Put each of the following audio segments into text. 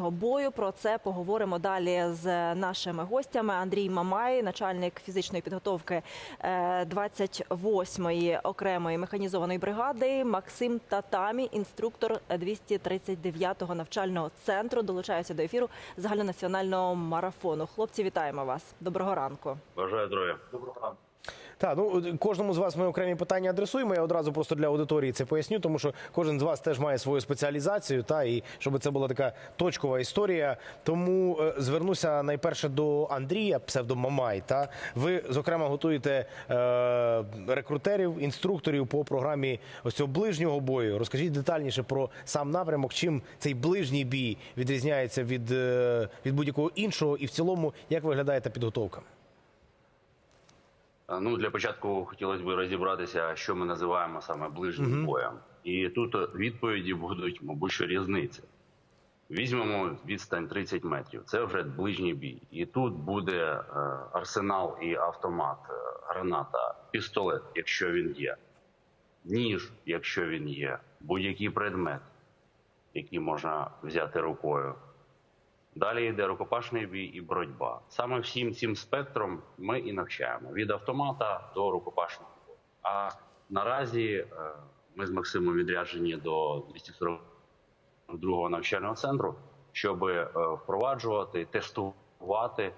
бою. Про це поговоримо далі з нашими гостями. Андрій Мамай, начальник фізичної підготовки е, 28-ї окремої механізованої бригади. Максим Татамі, інструктор 239-го навчального центру, долучаються до ефіру загальнонаціонального марафону. Хлопці, вітаємо вас. Доброго ранку. Бажаю здоров'я. Доброго ранку. Так, ну кожному з вас ми окремі питання адресуємо. Я одразу просто для аудиторії це поясню, тому що кожен з вас теж має свою спеціалізацію, та і щоб це була така точкова історія. Тому е, звернуся найперше до Андрія, псевдо Мамай. Та ви зокрема готуєте е, рекрутерів, інструкторів по програмі ось цього ближнього бою. Розкажіть детальніше про сам напрямок, чим цей ближній бій відрізняється від, е, від будь-якого іншого, і в цілому як виглядає та підготовка. А, Ну для початку хотілося б розібратися, що ми називаємо саме ближнім боєм. І тут відповіді будуть, мабуть, що різниці. Візьмемо відстань 30 метрів. Це вже ближній бій. І тут буде е, арсенал і автомат, е, граната, пістолет, якщо він є, ніж, якщо він є, будь-який предмет, який можна взяти рукою. Далі йде рукопашний бій і боротьба. Саме всім цим спектром ми і навчаємо від автомата до рукопашного. А наразі е, ми з Максимом відряджені до 242-го навчального центру, щоб е, впроваджувати, тестувати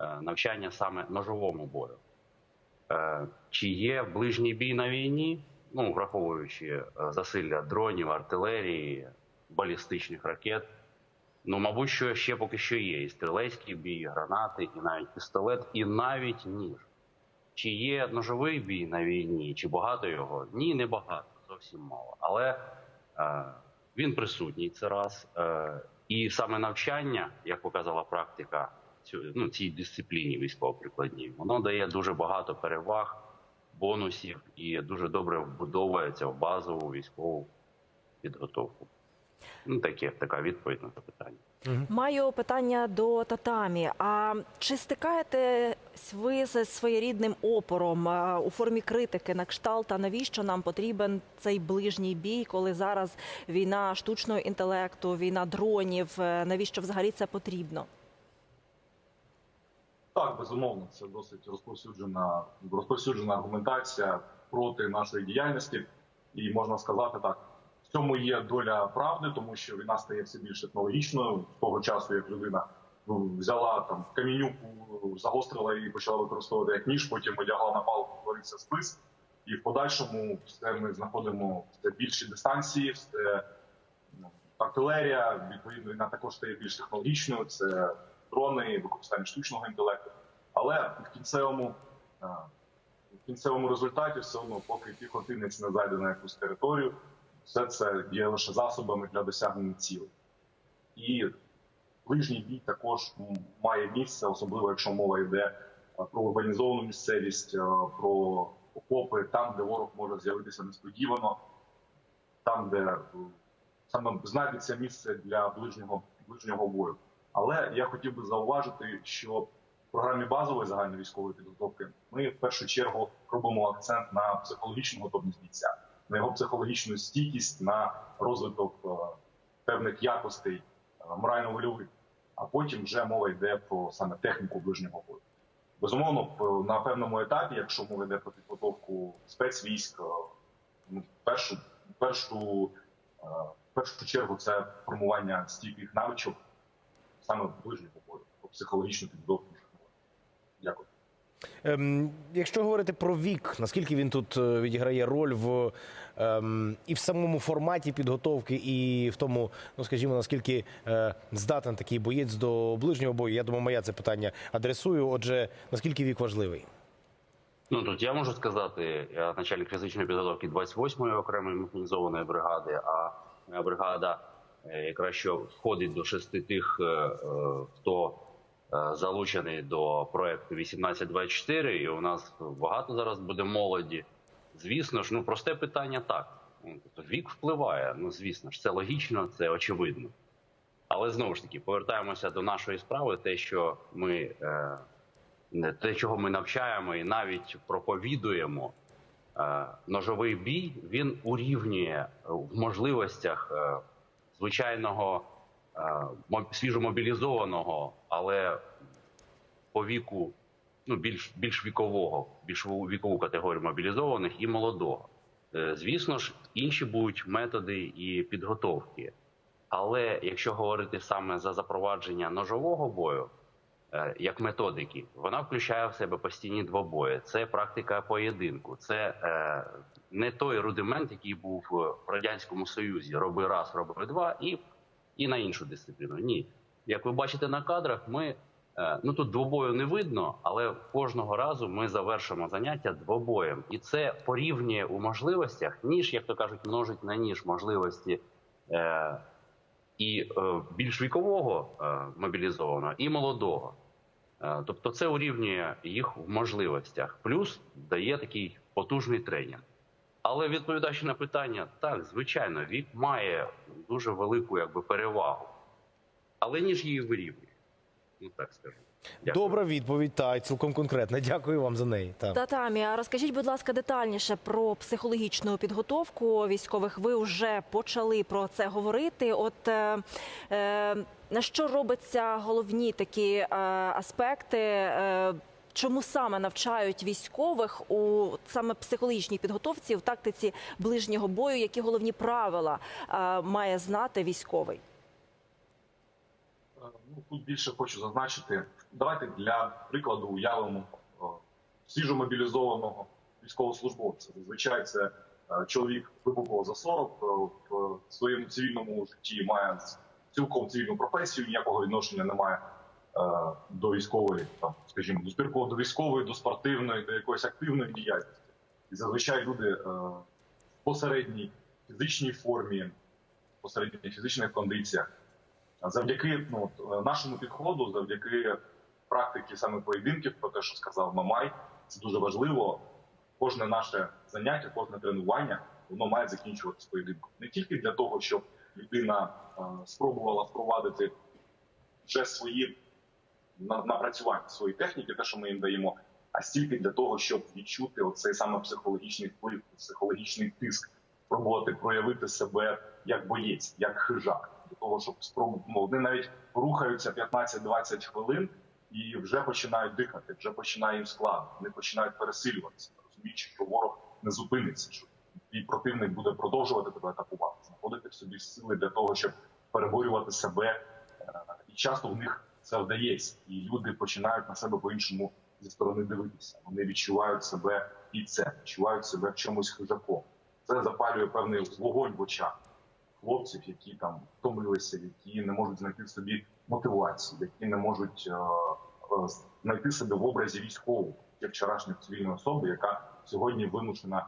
е, навчання саме ножовому бою. Чи є ближній бій на війні, ну враховуючи засилля дронів, артилерії, балістичних ракет. Ну, мабуть, що ще поки що є і стрілецький бій, і гранати, і навіть пістолет, і навіть ніж. Чи є ножовий бій на війні, чи багато його? Ні, не багато, зовсім мало. Але е, він присутній це раз. Е, і саме навчання, як показала практика цю, ну, цій дисципліні військово-прикладній, воно дає дуже багато переваг, бонусів і дуже добре вбудовується в базову військову підготовку. Ну, таке, така відповідь на це питання. Маю питання до татамі. А чи стикаєтесь ви з своєрідним опором а, у формі критики на кшталт? А навіщо нам потрібен цей ближній бій, коли зараз війна штучного інтелекту, війна дронів? Е, Навіщо взагалі це потрібно? Так, безумовно, це досить розповсюджена розповсюджена аргументація проти нашої діяльності, і можна сказати так. В цьому є доля правди, тому що війна стає все більш технологічною з того часу, як людина ну, взяла там камінюку, загострила і почала використовувати як ніж, потім одягла на палку, творився спис. І в подальшому все ми знаходимо все більші дистанції, все ну, артилерія. Відповідно, війна також стає більш технологічною. Це дрони, використання штучного інтелекту. Але в кінцевому е, в кінцевому результаті все одно, поки піхотинець не зайде на якусь територію, все це є лише засобами для досягнення цілей. І ближній бій також має місце, особливо якщо мова йде е, про урбанізовану місцевість, е, про окопи, там, де ворог може з'явитися несподівано, там, де е, саме знайдеться місце для ближнього, ближнього бою. Але я хотів би зауважити, що в програмі базової загальної військової підготовки ми в першу чергу робимо акцент на психологічну готовність бійця, на його психологічну стійкість, на розвиток е, певних якостей е, морально-вольових. А потім вже мова йде про саме техніку ближнього бою. Безумовно, на певному етапі, якщо мова йде про підготовку спецвійськ, е, ну, першу, першу, першу чергу це формування стійких навичок саме ближнього бою, про психологічну підготовку. Дякую. Ем, якщо говорити про вік, наскільки він тут е, відіграє роль в ем, і в самому форматі підготовки, і в тому, ну скажімо, наскільки е, здатен такий боєць до ближнього бою? Я думаю, моя це питання адресую. Отже, наскільки вік важливий? Ну тут я можу сказати, я начальник фізичної підготовки 28-ї окремої механізованої бригади, а бригада е, якраз що входить до шести тих, хто залучений до проекту 1824, і у нас багато зараз буде молоді. Звісно ж, ну просте питання так. Ну, тобто Вік впливає, ну звісно ж, це логічно, це очевидно. Але знову ж таки повертаємося до нашої справи, те, що ми е, те, чого ми навчаємо, і навіть проповідуємо. Е, Ножовий бій він урівнює в можливостях е, звичайного мо- свіжомобілізованого, але по віку ну, більш, більш вікового, більш вікову категорію мобілізованих і молодого. Е, Звісно ж, інші будуть методи і підготовки. Але якщо говорити саме за запровадження ножового бою, е, як методики, вона включає в себе постійні двобої. Це практика поєдинку. Це е, не той рудимент, який був в радянському союзі. Роби раз, роби два, і, і на іншу дисципліну. Ні, як ви бачите на кадрах, ми е, ну тут двобою не видно, але кожного разу ми завершимо заняття двобоєм, і це порівнює у можливостях, ніж як то кажуть, множить на ніж можливості. Е, і е, більш вікового мобілізованого, і молодого. Тобто це урівнює їх в можливостях, плюс дає такий потужний тренінг. Але відповідаючи на питання, так, звичайно, вік має дуже велику якби, перевагу, але ніж її вирівнює. Ну так скажу. Дякую. Добра відповідь, та й цілком конкретна. Дякую вам за неї. Та. Татамі, а розкажіть, будь ласка, детальніше про психологічну підготовку військових. Ви вже почали про це говорити. От е, е, на що робиться головні такі е, аспекти? Е, Чому саме навчають військових у саме психологічній підготовці в тактиці ближнього бою? Які головні правила е, має знати військовий? Е, Ну, тут більше хочу зазначити. Давайте для прикладу уявимо е, свіжомобілізованого військовослужбовця. Зазвичай це е, чоловік глибоко за 40, е, в своєму цивільному житті має цілком цивільну професію, ніякого відношення не має е, до військової, там, скажімо, до спірку, до військової, до спортивної, до якоїсь активної діяльності. І зазвичай люди в посередній фізичній формі, посередніх фізичних кондиціях. Завдяки ну, е, нашому підходу, завдяки практиці саме поєдинків, про те, що сказав Мамай, це дуже важливо. Кожне наше заняття, кожне тренування, воно має закінчуватися поєдинком. Не тільки для того, щоб людина е, спробувала впровадити вже свої напрацювання, свої техніки, те, що ми їм даємо, а стільки для того, щоб відчути оцей саме психологічний вплив, психологічний тиск, спробувати проявити себе як боєць, як хижак, для того, щоб спробувати. Ну, вони навіть рухаються 15-20 хвилин і вже починають дихати, вже починає їм складно, вони починають пересилюватися, розуміючи, що ворог не зупиниться, що твій противник буде продовжувати тебе атакувати, знаходити в собі сили для того, щоб переборювати себе. Е, І часто в них це вдається, і люди починають на себе по-іншому зі сторони дивитися. Вони відчувають себе і це, відчувають себе в чомусь хижаком. Це запалює певний вогонь в очах хлопців, які там втомилися, які не можуть знайти в собі мотивацію, які не можуть е, е, знайти себе в образі військового, як вчорашньої цивільної особи, яка сьогодні вимушена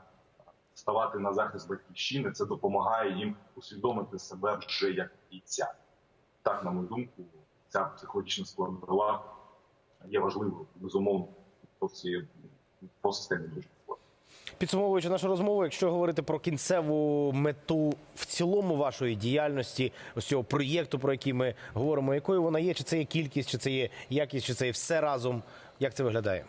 ставати на захист батьківщини. Це допомагає їм усвідомити себе вже як бійця. Так, на мою думку, ця психологічна складова є важливою, безумовно, по системі дуже. Підсумовуючи нашу розмову, якщо говорити про кінцеву мету в цілому вашої діяльності, ось цього проєкту, про який ми говоримо, якою вона є, чи це є кількість, чи це є якість, чи це є все разом, як це виглядає?